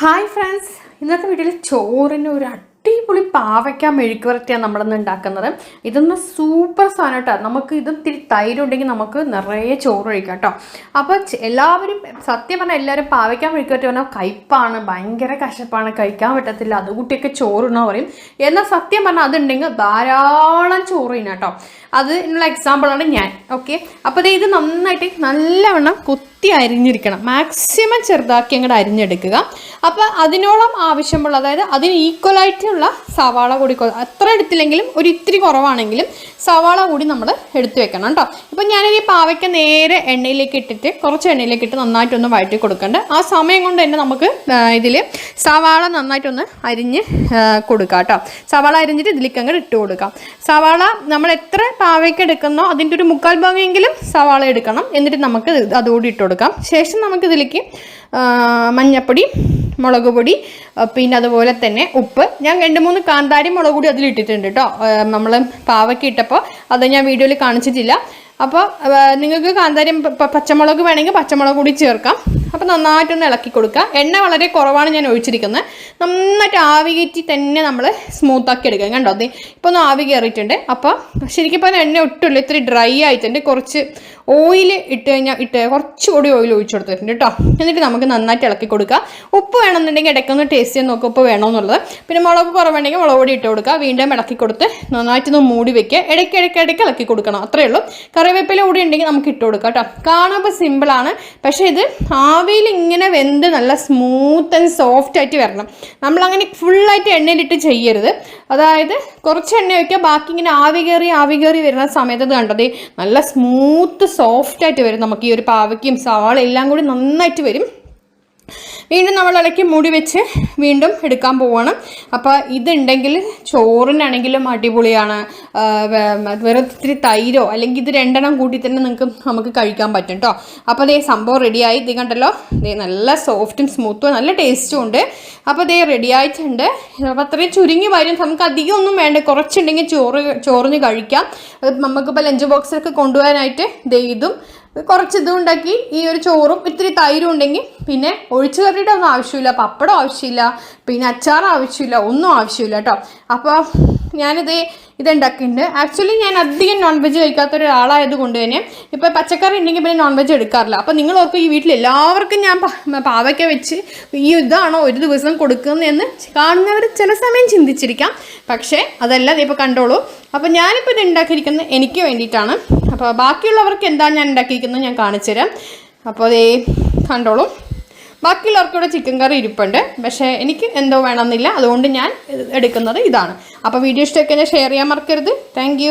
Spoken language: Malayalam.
ഹായ് ഫ്രണ്ട്സ് ഇന്നത്തെ വീട്ടിൽ ചോറിന് ഒരു അടിപൊളി പാവയ്ക്ക മെഴുക്ക് വരട്ടിയാണ് നമ്മളിന്ന് ഉണ്ടാക്കുന്നത്. ഇതൊന്ന് സൂപ്പർ സാധനം കേട്ടോ. നമുക്ക് ഇത് ഇത്തിരി തൈരുണ്ടെങ്കിൽ നമുക്ക് നിറയെ ചോറ് കഴിക്കാം കേട്ടോ. അപ്പോൾ എല്ലാവരും സത്യം പറഞ്ഞാൽ എല്ലാവരും പാവയ്ക്ക മെഴുക്ക് വരട്ടി പറഞ്ഞാൽ കയ്പ്പാണ് ഭയങ്കര കശപ്പാണ് കഴിക്കാൻ പറ്റത്തില്ല. അതുകൂട്ടിയൊക്കെ കുട്ടിയൊക്കെ ചോറുണ്ണാൻ പറയും. എന്നാൽ സത്യം പറഞ്ഞാൽ അതുണ്ടെങ്കിൽ ധാരാളം ചോറ് തിന്നാം കേട്ടോ. അതിനുള്ള എക്സാമ്പിളാണ് ഞാൻ. ഓക്കെ അപ്പോൾ ഇത് നന്നായിട്ട് നല്ലവണ്ണം കുത്തി അരിഞ്ഞിരിക്കണം. മാക്സിമം ചെറുതാക്കി അങ്ങോട്ട് അരിഞ്ഞെടുക്കുക. അപ്പോൾ അതിനോളം ആവശ്യമുള്ള അതായത് അതിന് ഈക്വലായിട്ടുള്ള സവാള കൂടി അത്ര എടുത്തില്ലെങ്കിലും ഒരു ഇത്തിരി കുറവാണെങ്കിലും സവാള കൂടി നമ്മൾ എടുത്തു വെക്കണം കേട്ടോ. ഇപ്പം ഞാനീ പാവയ്ക്ക നേരെ എണ്ണയിലേക്ക് ഇട്ടിട്ട് കുറച്ച് എണ്ണയിലേക്ക് ഇട്ട് നന്നായിട്ടൊന്ന് വഴറ്റി കൊടുക്കേണ്ട. ആ സമയം കൊണ്ട് തന്നെ നമുക്ക് ഇതിൽ സവാള നന്നായിട്ടൊന്ന് അരിഞ്ഞ് കൊടുക്കുക കൊടുക്കാം കേട്ടോ. സവാള അരിഞ്ഞിട്ട് ഇതിലേക്ക് അങ്ങോട്ട് ഇട്ട് കൊടുക്കാം. സവാള നമ്മൾ എത്ര പാവയ്ക്ക് എടുക്കുന്നോ അതിന്റെ ഒരു മുക്കാൽ ഭാഗമെങ്കിലും സവാള എടുക്കണം. എന്നിട്ട് നമുക്ക് അതുകൂടി ഇട്ട് കൊടുക്കാം. ശേഷം നമുക്കിതിലേക്ക് മഞ്ഞപ്പൊടി മുളക് പൊടി പിന്നെ അതുപോലെ തന്നെ ഉപ്പ്. ഞാൻ രണ്ട് മൂന്ന് കാന്താരി മുളക് പൊടി അതിലിട്ടിട്ടുണ്ട് കേട്ടോ നമ്മൾ പാവയ്ക്ക് ഇട്ടപ്പോൾ അത് ഞാൻ വീഡിയോയിൽ കാണിച്ചിട്ടില്ല. അപ്പോൾ നിങ്ങൾക്ക് കാന്താരി പച്ചമുളക് വേണമെങ്കിൽ പച്ചമുളക് കൂടി ചേർക്കാം. അപ്പോൾ നന്നായിട്ടൊന്ന് ഇളക്കി കൊടുക്കുക. എണ്ണ വളരെ കുറവാണ് ഞാൻ ഒഴിച്ചിരിക്കുന്നത്. നന്നായിട്ട് ആവി കയറ്റി തന്നെ നമ്മൾ സ്മൂത്താക്കി എടുക്കാം കണ്ടോ? അതെ ഇപ്പോൾ ഒന്ന് ആവി കയറിയിട്ടുണ്ട്. അപ്പോൾ ശരിക്കും പറഞ്ഞാൽ എണ്ണ ഒട്ടുമില്ല. ഇത്തിരി ഡ്രൈ ആയിട്ടുണ്ട്. കുറച്ച് ഓയിൽ ഇട്ട് കഴിഞ്ഞാൽ ഇട്ട് കുറച്ചുകൂടി ഓയിൽ ഒഴിച്ചു കൊടുത്തിട്ടുണ്ട് കേട്ടോ. എന്നിട്ട് നമുക്ക് നന്നായിട്ട് ഇളക്കി കൊടുക്കുക. ഉപ്പ് വേണമെന്നുണ്ടെങ്കിൽ ഇടയ്ക്കൊന്ന് ടേസ്റ്റ് ചെയ്ത് നോക്കുക ഉപ്പ് വേണമെന്നുള്ളത് പിന്നെ മുളക് കുറവുണ്ടെങ്കിൽ മുളക് പൊടി ഇട്ട് കൊടുക്കുക. വീണ്ടും ഇളക്കി കൊടുത്ത് നന്നായിട്ടൊന്ന് മൂടി വെക്കുക. ഇടയ്ക്ക് ഇടയ്ക്ക് ഇടയ്ക്ക് ഇളക്കി കൊടുക്കണം. അത്രയേ ഉള്ളൂ. കറിവേപ്പില കൂടി ഉണ്ടെങ്കിൽ നമുക്ക് ഇട്ട് കൊടുക്കാം കേട്ടോ. കാണുമ്പോൾ സിമ്പിളാണ് പക്ഷേ ഇത് ആവിയിൽ ഇങ്ങനെ വെന്ത് നല്ല സ്മൂത്ത് ആൻഡ് സോഫ്റ്റ് ആയിട്ട് വരണം. നമ്മളങ്ങനെ ഫുള്ളായിട്ട് എണ്ണയിലിട്ട് ചെയ്യരുത്. അതായത് കുറച്ച് എണ്ണ വയ്ക്കുക ബാക്കി ഇങ്ങനെ ആവി കയറി ആവി കയറി വരുന്ന സമയത്ത് ഇത് കണ്ടത് നല്ല സ്മൂത്ത് സോഫ്റ്റ് ആയിട്ട് വരും. നമുക്ക് ഈ ഒരു പാവയ്ക്കും സവാള എല്ലാം കൂടി നന്നായിട്ട് വരും. വീണ്ടും നമ്മൾ ഇളക്കി മുടി വെച്ച് വീണ്ടും എടുക്കാൻ പോവാണ്. അപ്പോൾ ഇതുണ്ടെങ്കിൽ ചോറിനാണെങ്കിലും അടിപൊളിയാണ്. വെറും ഇത്തിരി തൈരോ അല്ലെങ്കിൽ ഇത് രണ്ടെണ്ണം കൂട്ടി തന്നെ നിങ്ങൾക്ക് നമുക്ക് കഴിക്കാൻ പറ്റും കേട്ടോ അപ്പോൾ അതേ സംഭവം റെഡിയായി ഇത് കണ്ടല്ലോ? ഇതേ നല്ല സോഫ്റ്റും സ്മൂത്തും നല്ല ടേസ്റ്റും ഉണ്ട്. അപ്പോൾ ദേ റെഡി ആയിട്ടുണ്ട്. അപ്പോൾ അത്രയും ചുരുങ്ങി വരും. നമുക്ക് അധികം ഒന്നും വേണ്ട. കുറച്ചുണ്ടെങ്കിൽ ചോറ് ചോറിന് കഴിക്കാം. അത് നമുക്കിപ്പോൾ ലഞ്ച് ബോക്സിലൊക്കെ കൊണ്ടുപോകാനായിട്ട് ദേ ഇതും കുറച്ച് ഇതും ഉണ്ടാക്കി ഈ ഒരു ചോറും ഇത്തിരി തൈരും ഉണ്ടെങ്കിൽ പിന്നെ ഒഴിച്ചു കറിയുടെ ഒന്നും ആവശ്യമില്ല. പപ്പടം ആവശ്യമില്ല പിന്നെ അച്ചാർ ആവശ്യമില്ല ഒന്നും ആവശ്യമില്ല കേട്ടോ. അപ്പോൾ ഞാനിത് ഇതുണ്ടാക്കിയിട്ടുണ്ട്. ആക്ച്വലി ഞാൻ അധികം നോൺ വെജ് കഴിക്കാത്ത ഒരാളായത് കൊണ്ട് തന്നെ ഇപ്പോൾ പച്ചക്കറി ഉണ്ടെങ്കിൽ പിന്നെ നോൺ വെജ് എടുക്കാറില്ല. അപ്പോൾ നിങ്ങൾ ഓർക്കും ഈ വീട്ടിൽ എല്ലാവർക്കും ഞാൻ പാവയ്ക്ക വെച്ച് ഈ ഇതാണോ ഒരു ദിവസം കൊടുക്കുന്നതെന്ന് കാണുന്നവർ ചില സമയം ചിന്തിച്ചിരിക്കാം. പക്ഷേ അതല്ല ഇപ്പോൾ കണ്ടോളൂ. അപ്പോൾ ഞാനിപ്പോൾ ഇത് ഉണ്ടാക്കിയിരിക്കുന്നത് എനിക്ക് വേണ്ടിയിട്ടാണ്. അപ്പോൾ ബാക്കിയുള്ളവർക്ക് എന്താ ഞാൻ ഉണ്ടാക്കിയിരിക്കുന്നത് ഞാൻ കാണിച്ചു തരാം അപ്പോൾ അതേ കണ്ടോളൂ. ബാക്കിയുള്ളവർക്ക് ഇവിടെ ചിക്കൻ കറി ഇരിപ്പുണ്ട്. പക്ഷേ എനിക്ക് എന്തോ വേണമെന്നില്ല. അതുകൊണ്ട് ഞാൻ എടുക്കുന്നത് ഇതാണ്. അപ്പോൾ വീഡിയോ ഇഷ്ടമൊക്കെ ഷെയർ ചെയ്യാൻ മറക്കരുത്. താങ്ക്